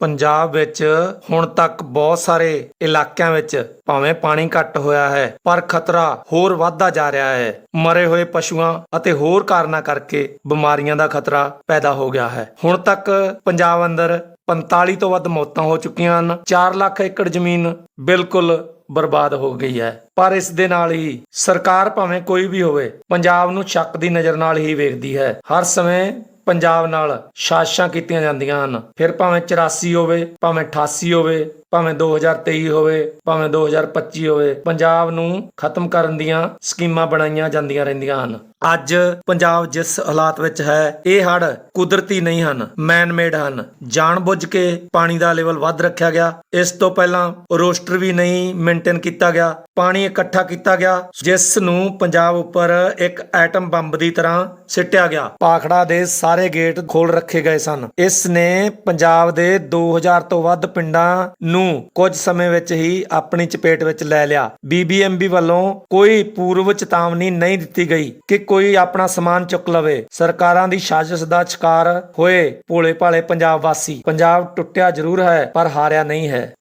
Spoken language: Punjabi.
ਪੰਜਾਬ ਵਿੱਚ ਹੁਣ ਤੱਕ ਬਹੁਤ ਸਾਰੇ ਇਲਾਕਿਆਂ ਵਿੱਚ ਭਾਵੇਂ ਪਾਣੀ ਘੱਟ ਹੋਇਆ ਹੈ, ਪਰ ਖਤਰਾ ਹੋਰ ਵੱਧਦਾ ਜਾ ਰਿਹਾ ਹੈ। ਮਰੇ ਹੋਏ ਪਸ਼ੂਆਂ ਅਤੇ ਹੋਰ ਕਾਰਨਾਂ ਕਰਕੇ ਬਿਮਾਰੀਆਂ ਦਾ ਖਤਰਾ ਪੈਦਾ ਹੋ ਗਿਆ ਹੈ। ਹੁਣ ਤੱਕ ਪੰਜਾਬ ਅੰਦਰ 45 ਤੋਂ ਵੱਧ ਮੌਤਾਂ ਹੋ ਚੁੱਕੀਆਂ ਹਨ। 4 ਲੱਖ ਏਕੜ ਜ਼ਮੀਨ ਬਿਲਕੁਲ ਬਰਬਾਦ ਹੋ ਗਈ ਹੈ। ਪਰ ਇਸ ਦੇ ਨਾਲ ਹੀ ਸਰਕਾਰ ਭਾਵੇਂ ਕੋਈ ਵੀ ਹੋਵੇ, ਪੰਜਾਬ ਨੂੰ ਸ਼ੱਕ ਦੀ ਨਜ਼ਰ ਨਾਲ ਹੀ ਵੇਖਦੀ ਹੈ। ਹਰ ਸਮੇਂ ਪੰਜਾਬ ਨਾਲ ਸਾਜ਼ਿਸ਼ਾਂ ਕੀਤੀਆਂ ਜਾਂਦੀਆਂ ਹਨ। ਫਿਰ ਭਾਵੇਂ 84 ਹੋਵੇ ਭਾਵੇਂ 88 ਹੋਵੇ ਭਾਵੇਂ 2023 ਹੋਵੇ, ਭਾਵੇਂ 2025 ਹੋਵੇ, ਪੰਜਾਬ ਨੂੰ ਖਤਮ ਕਰਨ ਦੀਆਂ ਸਕੀਮਾਂ ਬਣਾਈਆਂ ਜਾਂਦੀਆਂ ਰਹਿੰਦੀਆਂ ਹਨ। ਅੱਜ ਪੰਜਾਬ ਜਿਸ ਹਾਲਾਤ ਵਿੱਚ ਹੈ, ਇਹ ਹੜ ਕੁਦਰਤੀ ਨਹੀਂ ਹਨ ਮੈਨ ਮੇਡ ਹਨ। ਜਾਣਬੁੱਝ ਕੇ ਪਾਣੀ ਦਾ ਲੈਵਲ ਵੱਧ ਰੱਖਿਆ ਗਿਆ। ਇਸ ਤੋਂ ਪਹਿਲਾਂ ਰੋਸਟਰ ਵੀ ਨਹੀਂ ਮੇਨਟੇਨ ਕੀਤਾ ਗਿਆ, ਪਾਣੀ ਇਕੱਠਾ ਕੀਤਾ ਗਿਆ, ਜਿਸ ਨੂੰ ਪੰਜਾਬ ਉੱਪਰ ਇੱਕ ਐਟਮ ਬੰਬ ਦੀ ਤਰ੍ਹਾਂ ਸਿੱਟਿਆ ਗਿਆ। ਪਾਖੜਾ ਦੇ ਸਾਰੇ ਗੇਟ ਖੋਲ ਰੱਖੇ ਗਏ ਸਨ। ਇਸ ਨੇ ਪੰਜਾਬ ਦੇ 2000 ਤੋਂ ਵੱਧ ਪਿੰਡਾਂ ਨੂੰ ਕੁਝ ਸਮੇਂ ਵਿੱਚ ਹੀ ਆਪਣੀ ਚਪੇਟ ਵਿੱਚ ਲੈ ਲਿਆ। ਬੀਬੀਐਮਬੀ ਵੱਲੋਂ ਕੋਈ ਪੂਰਵ ਚੇਤਾਵਨੀ ਨਹੀਂ ਦਿੱਤੀ ਗਈ ਕਿ ਕੋਈ ਆਪਣਾ ਸਮਾਨ ਚੁੱਕ ਲਵੇ। ਸਰਕਾਰਾਂ ਦੀ ਸਾਜ਼ਿਸ਼ ਦਾ ਸ਼ਿਕਾਰ ਹੋਏ ਭੋਲੇ ਭਾਲੇ ਪੰਜਾਬ ਵਾਸੀ। ਪੰਜਾਬ ਟੁੱਟਿਆ ਜ਼ਰੂਰ ਹੈ, ਪਰ ਹਾਰਿਆ ਨਹੀਂ ਹੈ।